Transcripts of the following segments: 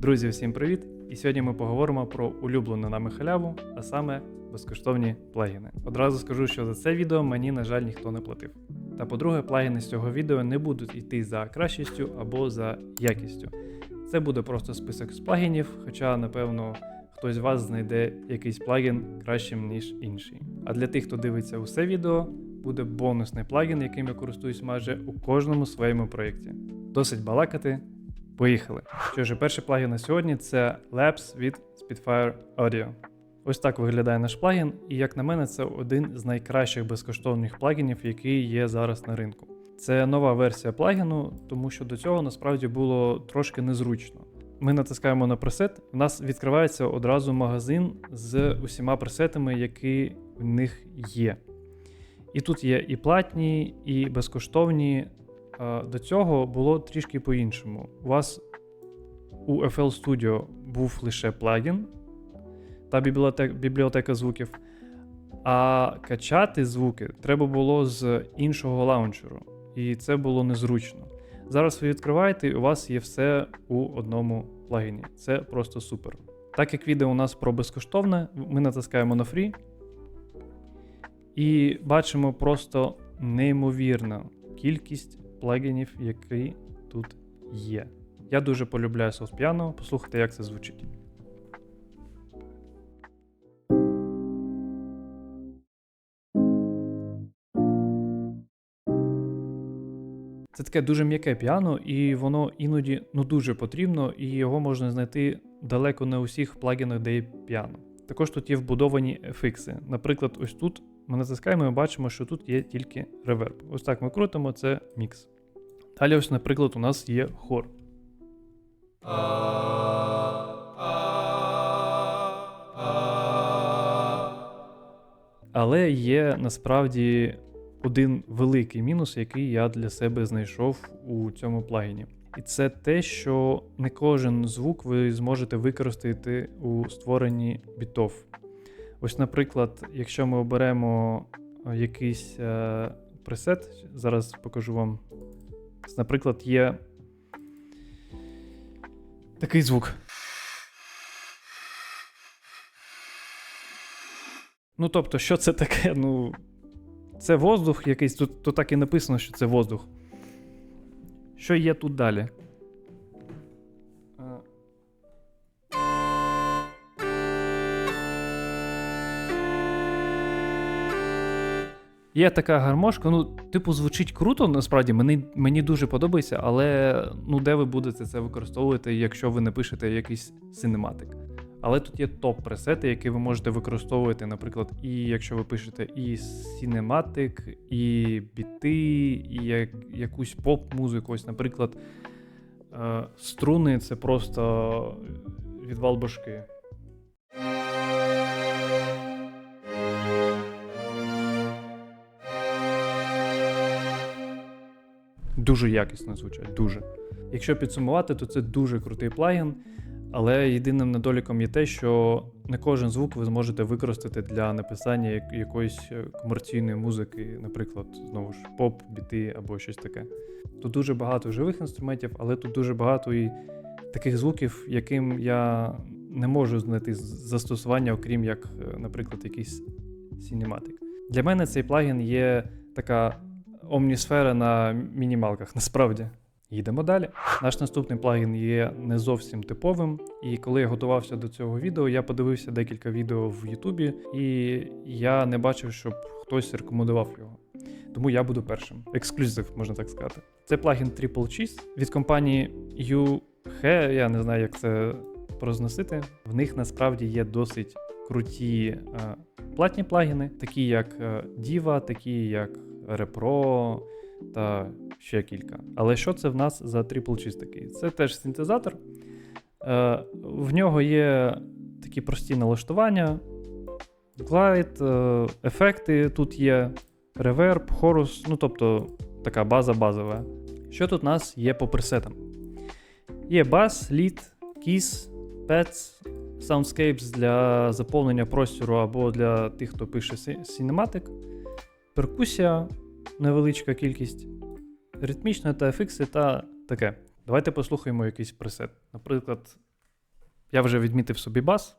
Друзі, всім привіт! І сьогодні ми поговоримо про улюблену нами халяву, а саме безкоштовні плагіни. Одразу скажу, що за це відео мені, на жаль, ніхто не платив. Та по-друге, плагіни з цього відео не будуть йти за кращістю або за якістю. Це буде просто список з плагінів, хоча, напевно, хтось з вас знайде якийсь плагін кращим, ніж інший. А для тих, хто дивиться усе відео, буде бонусний плагін, яким я користуюсь майже у кожному своєму проєкті. Досить балакати. Поїхали. Що ж, перший плагін на сьогодні це Labs від Spitfire Audio. Ось так виглядає наш плагін, і як на мене, це один з найкращих безкоштовних плагінів, який є зараз на ринку. Це нова версія плагіну, тому що до цього насправді було трошки незручно. Ми натискаємо на пресет, в нас відкривається одразу магазин з усіма пресетами, які в них є. І тут є і платні, і безкоштовні. До цього було трішки по-іншому. У вас у FL Studio був лише плагін та бібліотека, звуків, а качати звуки треба було з іншого лаунчеру, і це було незручно. Зараз ви відкриваєте, і у вас є все у одному плагіні. Це просто супер. Так як відео у нас про безкоштовне, ми натискаємо на Free і бачимо просто неймовірну кількість плагінів, які тут є. Я дуже полюбляю Source Piano, послухайте, як це звучить. Це таке дуже м'яке піано, і воно іноді ну дуже потрібно, і його можна знайти далеко не у всіх плагінах, де є піано. Також тут є вбудовані ефікси. Наприклад, ось тут ми натискаємо і бачимо, що тут є тільки реверб. Ось так ми крутимо, це мікс. Далі, ось, наприклад, у нас є хор. Але є насправді один великий мінус, який я для себе знайшов у цьому плагіні. І це те, що не кожен звук ви зможете використати у створенні бітов. Ось, наприклад, якщо ми оберемо е, якийсь е, пресет, зараз покажу вам. Наприклад, є такий звук. Ну, тобто, що це таке? Ну, це воздух якийсь, тут, тут так і написано, що це воздух. Що є тут далі? Є така гармошка, ну, типу, звучить круто, насправді, мені, мені дуже подобається, але ну, де ви будете це використовувати, якщо ви не пишете якийсь синематик. Але тут є топ-пресети, які ви можете використовувати, наприклад, і якщо ви пишете і синематик, і біти, і як, якусь поп-музику. Ось, наприклад, е, струни це просто відвал башки. Дуже якісно звучать, дуже. Якщо підсумувати, то це дуже крутий плагін. Але єдиним недоліком є те, що не кожен звук ви зможете використати для написання якоїсь е, комерційної музики, наприклад, знову ж поп, біти або щось таке. Тут дуже багато живих інструментів, але тут дуже багато і таких звуків, яким я не можу знайти застосування, окрім як, е, наприклад, якийсь синематик. Для мене цей плагін є така омнісфера на мінімалках, насправді. Їдемо далі. Наш наступний плагін є не зовсім типовим, і коли я готувався до цього відео, я подивився декілька відео в Ютубі, і я не бачив, щоб хтось рекомендував його. Тому я буду першим. Ексклюзив, можна так сказати. Це плагін Triple Cheese від компанії UHE, я не знаю, як це произносити. В них насправді є досить круті е, платні плагіни, такі як е, Diva, такі як Repro та ще кілька. Але що це в нас за Triple такий? Це теж синтезатор. Е, в нього є такі прості налаштування, глайд, е, ефекти. Тут є реверб, хорус, ну тобто така база базова. Що тут у нас є по пресетам? Є бас, лід, кіс, пец, soundscapes для заповнення простору або для тих, хто пише синематик, перкусія, невеличка кількість, ритмічна та ефікси та таке. Давайте послухаємо якийсь пресет. Наприклад, Я вже відмітив собі бас.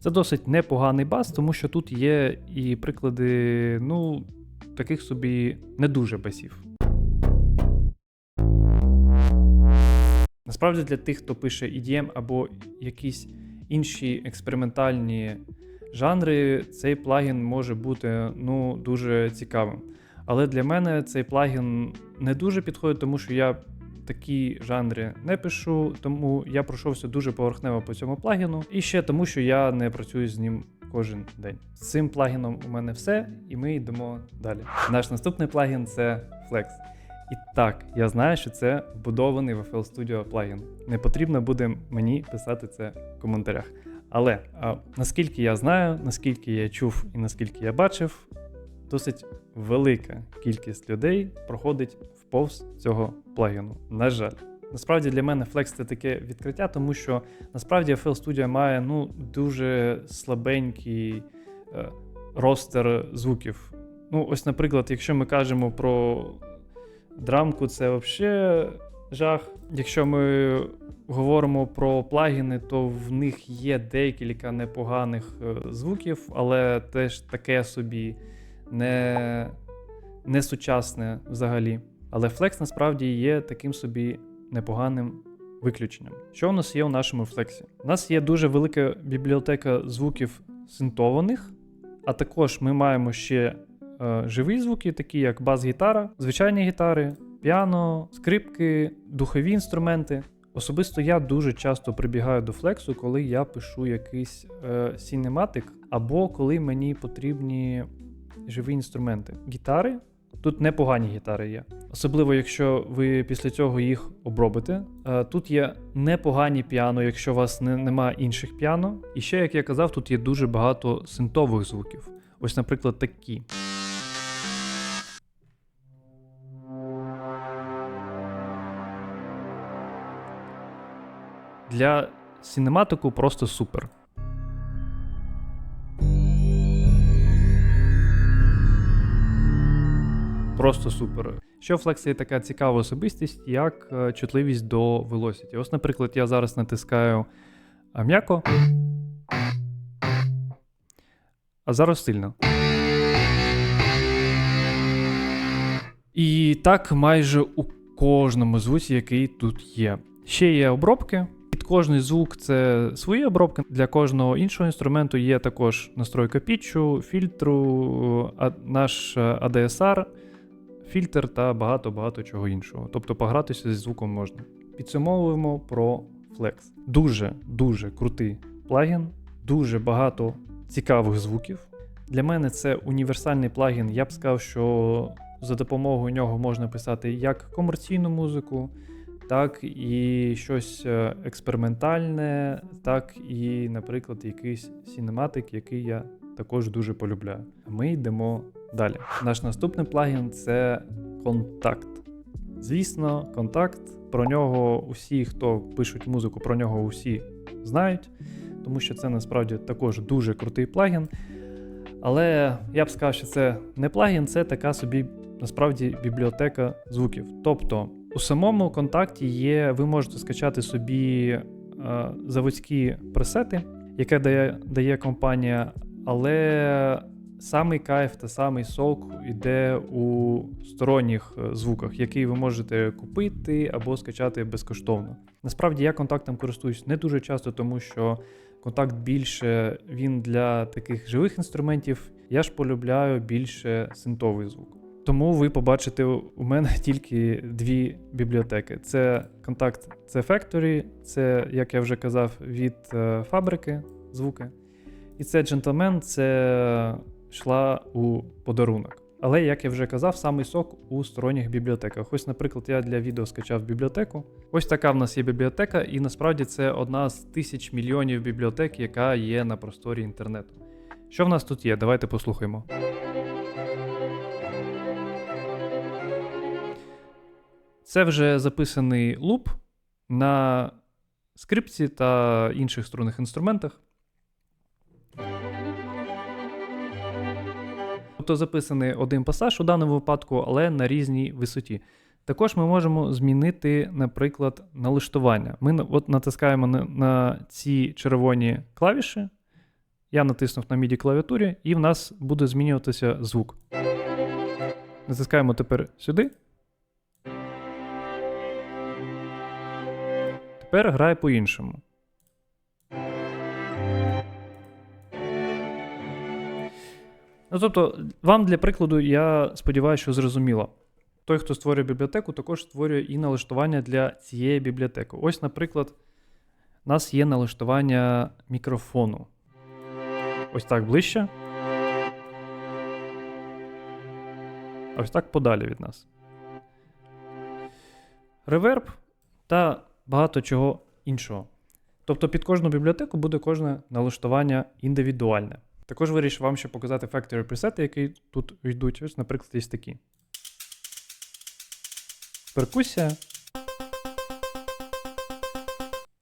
Це досить непоганий бас, тому що тут є і приклади, ну, таких собі не дуже басів. Насправді для тих, хто пише EDM або якісь інші експериментальні жанри, цей плагін може бути ну, дуже цікавим. Але для мене цей плагін не дуже підходить, тому що я такі жанри не пишу, тому я пройшовся дуже поверхнево по цьому плагіну. І ще тому, що я не працюю з ним кожен день. З цим плагіном у мене все, і ми йдемо далі. Наш наступний плагін це Flex. І так, я знаю, що це вбудований в FL Studio плагін. Не потрібно буде мені писати це в коментарях. Але а, наскільки я знаю, наскільки я чув і наскільки я бачив, досить велика кількість людей проходить вповз цього плагіну. На жаль. Насправді для мене Flex це таке відкриття, тому що насправді FL Studio має ну, дуже слабенький е, ростер звуків. Ну, ось, наприклад, якщо ми кажемо про драмку, це взагалі жах. Якщо ми говоримо про плагіни, то в них є декілька непоганих е, звуків, але теж таке собі не, не сучасне взагалі. Але Flex насправді є таким собі непоганим виключенням. Що у нас є у нашому флексі? У нас є дуже велика бібліотека звуків синтованих, а також ми маємо ще живі звуки, такі як бас-гітара, звичайні гітари, піано, скрипки, духові інструменти. Особисто я дуже часто прибігаю до флексу, коли я пишу якийсь е, сінематик, або коли мені потрібні живі інструменти. Гітари. Тут непогані гітари є. Особливо, якщо ви після цього їх обробите. Е, Тут є непогані піано, якщо у вас не, немає інших піано. І ще, як я казав, тут є дуже багато синтових звуків. Ось, наприклад, такі. Для синематику просто супер. Просто супер. Що Flex є така цікава особистість, як е, чутливість до velocity. Ось, наприклад, я зараз натискаю м'яко, а зараз сильно. І так майже у кожному звуці, який тут є. Ще є обробки. Кожний звук це свої обробки. Для кожного іншого інструменту є також настройка пітчу, фільтру, а- наш е, ADSR, фільтр та багато-багато чого іншого. Тобто погратися зі звуком можна. Підсумовуємо про Flex. Дуже дуже крутий плагін, дуже багато цікавих звуків. Для мене це універсальний плагін. Я б сказав, що за допомогою нього можна писати як комерційну музику, так і щось е, експериментальне, так і, наприклад, якийсь сінематик, який я також дуже полюбляю. Ми йдемо далі. Наш наступний плагін це контакт. Звісно, контакт. Про нього усі, хто пишуть музику, про нього усі знають, тому що це насправді також дуже крутий плагін. Але я б сказав, що це не плагін, це така собі насправді бібліотека звуків. Тобто у самому контакті є, ви можете скачати собі е, заводські пресети, яке дає, дає компанія, але самий кайф та самий сок йде у сторонніх е, звуках, які ви можете купити або скачати безкоштовно. Насправді я контактом користуюсь не дуже часто, тому що контакт більше він для таких живих інструментів. Я ж полюбляю більше синтовий звук. Тому ви побачите у мене тільки дві бібліотеки: це контакт це Factory, це, як я вже казав, від е, фабрики звуки. І це Gentleman, це йшла у подарунок. Але, як я вже казав, самий сок у сторонніх бібліотеках. Ось, наприклад, я для відео скачав бібліотеку. Ось така в нас є бібліотека, і насправді це одна з тисяч мільйонів бібліотек, яка є на просторі інтернету. Що в нас тут є? Давайте послухаємо. Це вже записаний луп на скрипці та інших струнних інструментах. Тобто записаний один пасаж у даному випадку, але на різній висоті. Також ми можемо змінити, наприклад, налаштування. Ми от натискаємо на, ці червоні клавіші. Я натиснув на MIDI клавіатурі, і в нас буде змінюватися звук. Натискаємо тепер сюди. Тепер грає по-іншому. Ну, тобто, вам для прикладу, я сподіваюся, що зрозуміло. Той, хто створює бібліотеку, також створює і налаштування для цієї бібліотеки. Ось, наприклад, у нас є налаштування мікрофону. Ось так ближче. Ось так подалі від нас. Реверб та багато чого іншого. Тобто під кожну бібліотеку буде кожне налаштування індивідуальне. Також вирішив вам ще показати factory пресети, які тут йдуть. Ось, наприклад, є такі. Перкусія.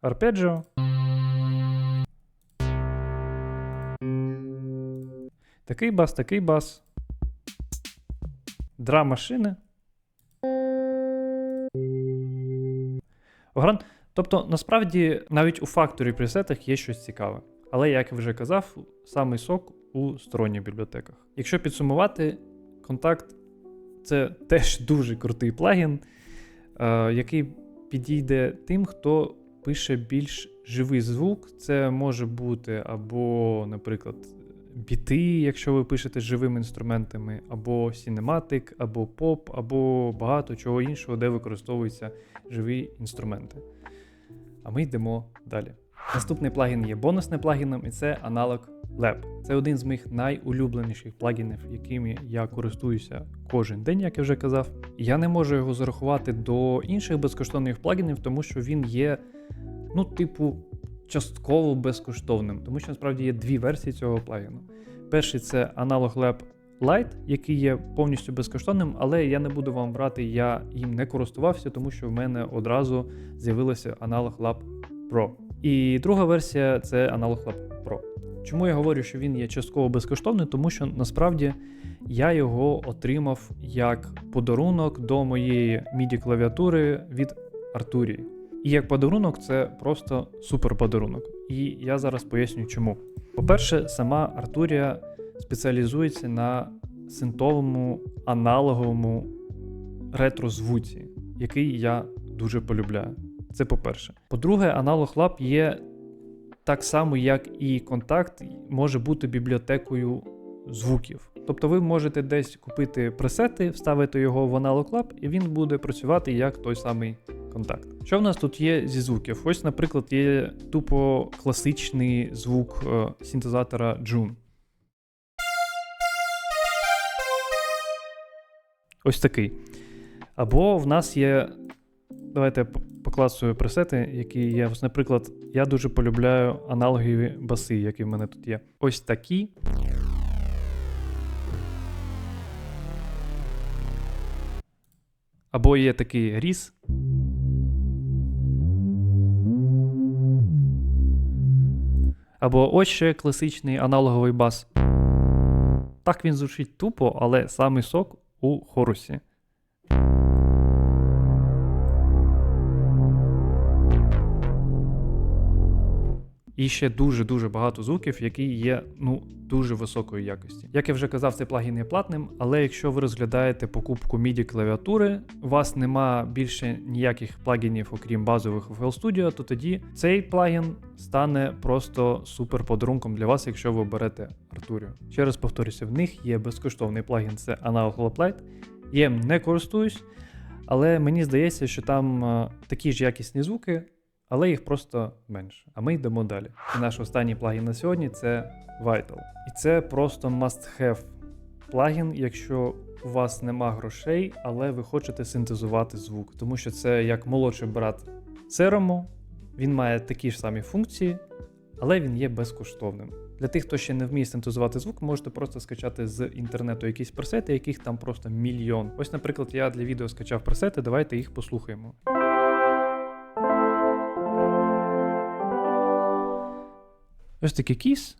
Арпеджіо. Такий бас, такий бас. Драм машини. Огран. Тобто, насправді, навіть у факторі пресетах є щось цікаве. Але, як я вже казав, самий сок у сторонніх бібліотеках. Якщо підсумувати, контакт це теж дуже крутий плагін, е, який підійде тим, хто пише більш живий звук. Це може бути або, наприклад, біти, якщо ви пишете живими інструментами, або Cinematic, або поп, або багато чого іншого, де використовуються живі інструменти. А ми йдемо далі. Наступний плагін є бонусним плагіном, і це аналог Lab. Це один з моїх найулюбленіших плагінів, якими я користуюся кожен день, як я вже казав. Я не можу його зарахувати до інших безкоштовних плагінів, тому що він є, ну, типу, частково безкоштовним, тому що насправді є дві версії цього плагіну. Перший це Analog Lab Lite, який є повністю безкоштовним, але я не буду вам брати, я їм не користувався, тому що в мене одразу з'явилося Analog Lab Pro. І друга версія це Analog Lab Pro. Чому я говорю, що він є частково безкоштовний? Тому що насправді я його отримав як подарунок до моєї MIDI клавіатури від Артурії. І як подарунок це просто супер подарунок. І я зараз поясню чому. По-перше, сама Артурія спеціалізується на синтовому аналоговому ретро-звуці, який я дуже полюбляю. Це по-перше. По-друге, Analog Lab є так само, як і контакт, може бути бібліотекою звуків. Тобто ви можете десь купити пресети, вставити його в Analog Lab, і він буде працювати як той самий контакт. Що в нас тут є зі звуків? Ось, наприклад, є тупо класичний звук е, синтезатора June. Ось такий. Або в нас є. Давайте я п- поклацаю пресети, які є. Ось, Наприклад, я дуже полюбляю аналогові баси, які в мене тут є. Ось такі. Або є такий ріс. Або ось ще класичний аналоговий бас. Так він звучить тупо, але самий сок у хорусі. І ще дуже-дуже багато звуків, які є ну, дуже високої якості. Як я вже казав, цей плагін є платним, але якщо ви розглядаєте покупку MIDI клавіатури, у вас нема більше ніяких плагінів, окрім базових у FL Studio, то тоді цей плагін стане просто супер подарунком для вас, якщо ви берете Arturio. Ще раз повторюся, в них є безкоштовний плагін, це Analog Lab Я їм не користуюсь, але мені здається, що там е, такі ж якісні звуки, але їх просто менше. А ми йдемо далі. І наш останній плагін на сьогодні це Vital. І це просто must-have плагін, якщо у вас нема грошей, але ви хочете синтезувати звук, тому що це як молодший брат Serum, він має такі ж самі функції, але він є безкоштовним. Для тих, хто ще не вміє синтезувати звук, можете просто скачати з інтернету якісь пресети, яких там просто мільйон. Ось, наприклад, я для відео скачав пресети, давайте їх послухаємо. Ось такий кіс.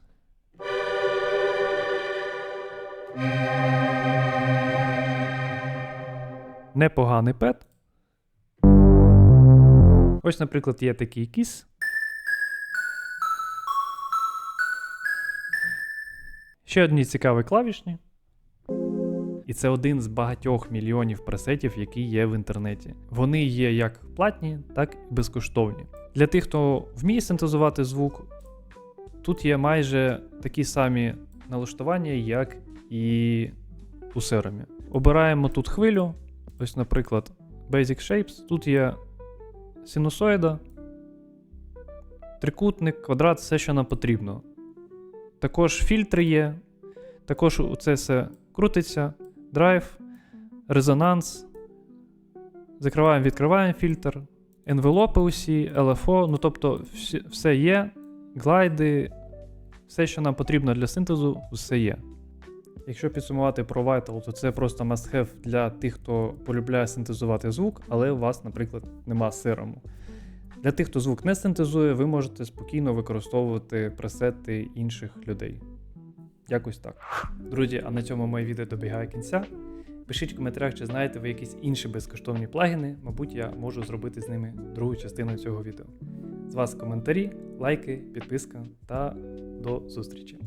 Непоганий пет. Ось, наприклад, є такий кіс. Ще одні цікаві клавішні. І це один з багатьох мільйонів пресетів, які є в інтернеті. Вони є як платні, так і безкоштовні. Для тих, хто вміє синтезувати звук, тут є майже такі самі налаштування, як і у серумі. Обираємо тут хвилю. Ось, наприклад, Basic Shapes. Тут є синусоїда, трикутник, квадрат, все, що нам потрібно. Також фільтри є. Також це все крутиться, драйв, резонанс. Закриваємо, відкриваємо фільтр, енвелопи усі, LFO, ну тобто все є, глайди, все, що нам потрібно для синтезу, все є. Якщо підсумувати про Vital, то це просто must-have для тих, хто полюбляє синтезувати звук, але у вас, наприклад, нема сирому. Для тих, хто звук не синтезує, ви можете спокійно використовувати пресети інших людей. Якось так. Друзі, а на цьому моє відео добігає кінця. Пишіть в коментарях, чи знаєте ви якісь інші безкоштовні плагіни. Мабуть, я можу зробити з ними другу частину цього відео. З вас коментарі, лайки, підписка та до зустрічі!